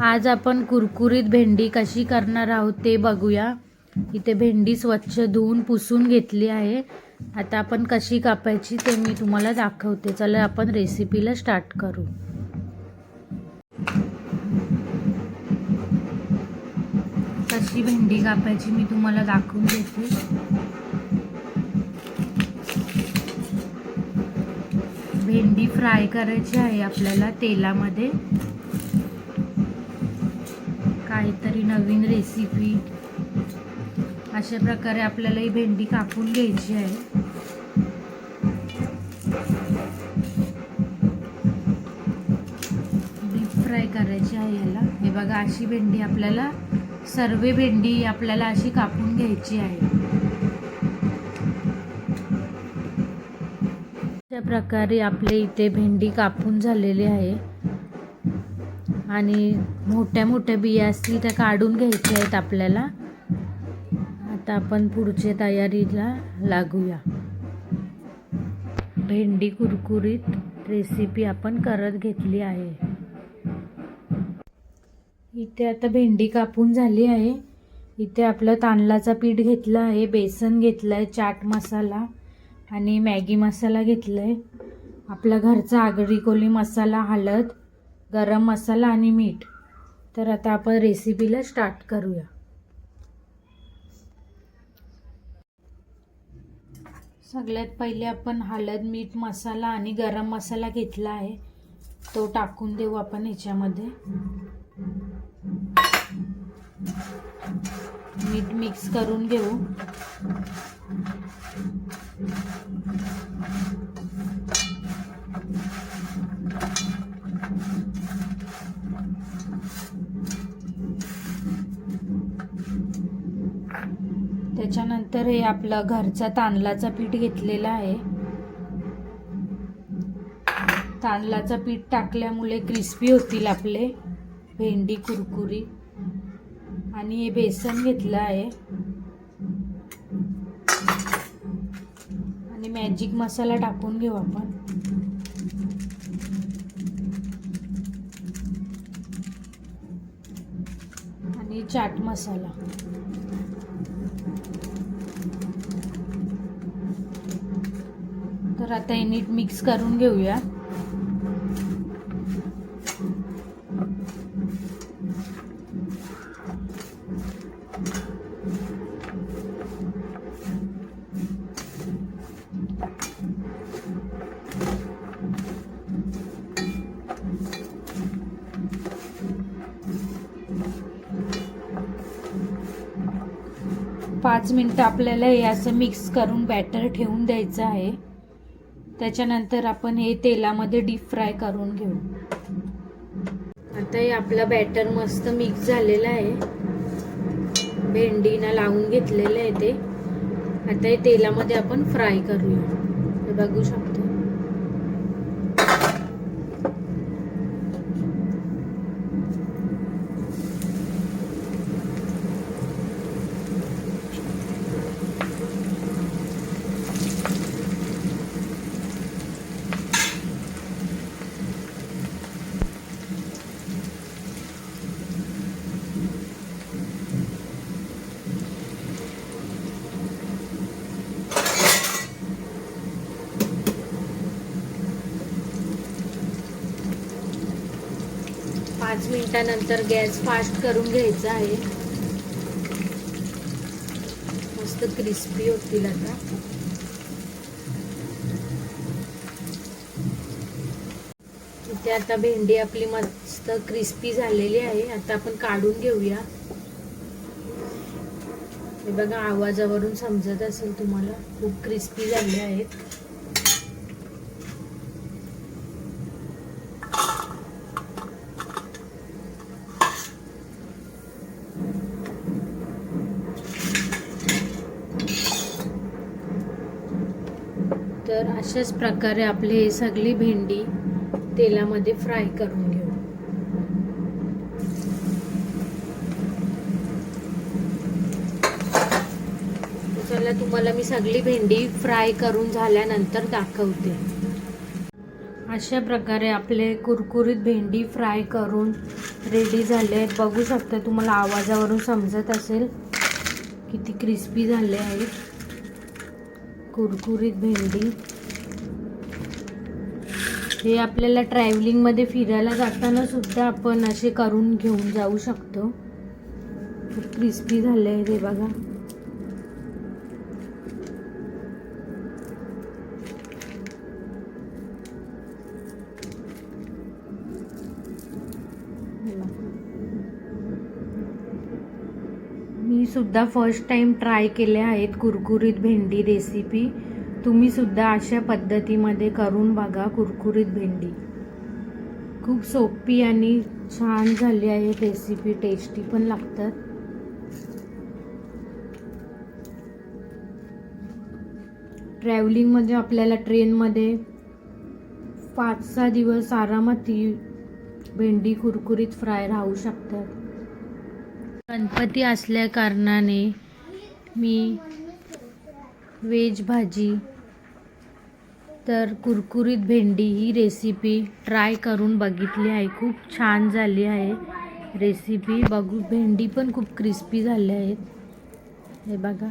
आज आपण कुरकुरीत भेंडी कशी करणार आहोत ते बघूया. इथे भेंडी स्वच्छ धुवून पुसून घेतली आहे. आता आपण कशी कापायची ते मी तुम्हाला दाखवते. चला आपण रेसिपीला स्टार्ट करू. कशी भेंडी कापायची मी तुम्हाला दाखवून देते. भेंडी फ्राय करायची आहे आपल्याला तेलामध्ये. काहीतरी नवीन रेसिपी अशा प्रकारे आपल्याला ही भेंडी कापून घ्यायची आहे. डीप फ्राय करायची आहे याला. हे बघा अशी भेंडी आपल्याला सर्व भेंडी आपल्याला अशी कापून घ्यायची आहे. अशा प्रकारे आपले इथे भेंडी कापून झालेली आहे. आणि मोठ्या मोठ्या बिया असतील त्या काढून घ्यायच्या आहेत आपल्याला. आता आपण पुढच्या तयारीला लागूया. भेंडी कुरकुरीत रेसिपी आपण करत घेतली आहे. इथे आता भेंडी कापून झाली आहे. इथे आपलं तांदळाचा पीठ घेतलं आहे बेसन घेतलं आहे चाट मसाला आणि मॅगी मसाला घेतला आहे आपला घरचा आगरी कोली मसाला हळद गरम मसाला आणि मीठ. तर आता आपण रेसिपीला स्टार्ट करूया. सगळ्यात पहिले आपण हळद मीठ मसाला आणि गरम मसाला घेतला आहे. तो टाकून देऊ आपण ह्याच्यामध्ये मीठ मिक्स करून घेऊ. त्याच्यानंतर हे आपलं घरचा तांदळाचा पीठ घेतलेला आहे. तांदळाचं पीठ टाकल्यामुळे क्रिस्पी होतील आपले. भेंडी कुरकुरी. आणि हे बेसन घेतलं आहे. आणि मॅजिक मसाला टाकून घेऊ आपण. आणि चाट मसाला. तर आता हे नीट मिक्स करून घेऊया. पाच मिनटं आपल्याला हे असं मिक्स करून बॅटर ठेवून द्यायचं आहे. त्याच्यानंतर आपण हे तेलामध्ये डीप फ्राय करून घेऊ. आता हे आपलं बॅटर मस्त मिक्स झालेला आहे. भेंडीना लावून घेतलेलं आहे ते. आता हे तेलामध्ये आपण फ्राय करूया. हे बघू शकतो. पाच मिनिटानंतर गॅस फास्ट करून घ्यायचा आहे. मस्त क्रिस्पी होतील आता. इथे आता भेंडी आपली मस्त क्रिस्पी झालेली आहे. आता आपण काढून घेऊया. हे बघा आवाजावरून समजत असेल तुम्हाला. खूप क्रिस्पी झाले आहेत तर अशाच प्रकारे आपले हे सगळी भेंडी तेलामध्ये फ्राय करून घेऊ. चला तुम्हाला मी सगळी भेंडी फ्राय करून झाल्यानंतर दाखवते. अशा प्रकारे आपले कुरकुरीत भेंडी फ्राय करून रेडी झाले आहेत. बघू शकता तुम्हाला आवाजावरून समजत असेल किती क्रिस्पी झाले आहेत कुरकुरीत भेंडी. हे आपल्याला ट्रॅव्हलिंगमध्ये फिरायला जाताना सुद्धा आपण असे करून घेऊन जाऊ शकतो. खूप क्रिस्पी झाले आहे ते बघा. मी सुद्धा फर्स्ट टाइम ट्राय केले आहेत कुरकुरीत भेंडी रेसिपी तुम्ही सुद्धा अशा पद्धतीमध्ये करून बघा कुरकुरीत भेंडी. खूप सोपी आणि छान झाली आहे रेसिपी टेस्टी पण लागतात. ट्रॅव्हलिंगमध्ये आपल्याला ट्रेनमध्ये पाच सहा दिवस आरामात ती भेंडी कुरकुरीत फ्राय राहू शकतात. गणपती असल्या कारणाने मी व्हेज भाजी तर कुरकुरीत भेंडी ही रेसिपी ट्राय करून बघितली आहे. खूप छान झाली आहे रेसिपी बघू भेंडी पण खूप क्रिस्पी झाल्या आहेत. हे बघा.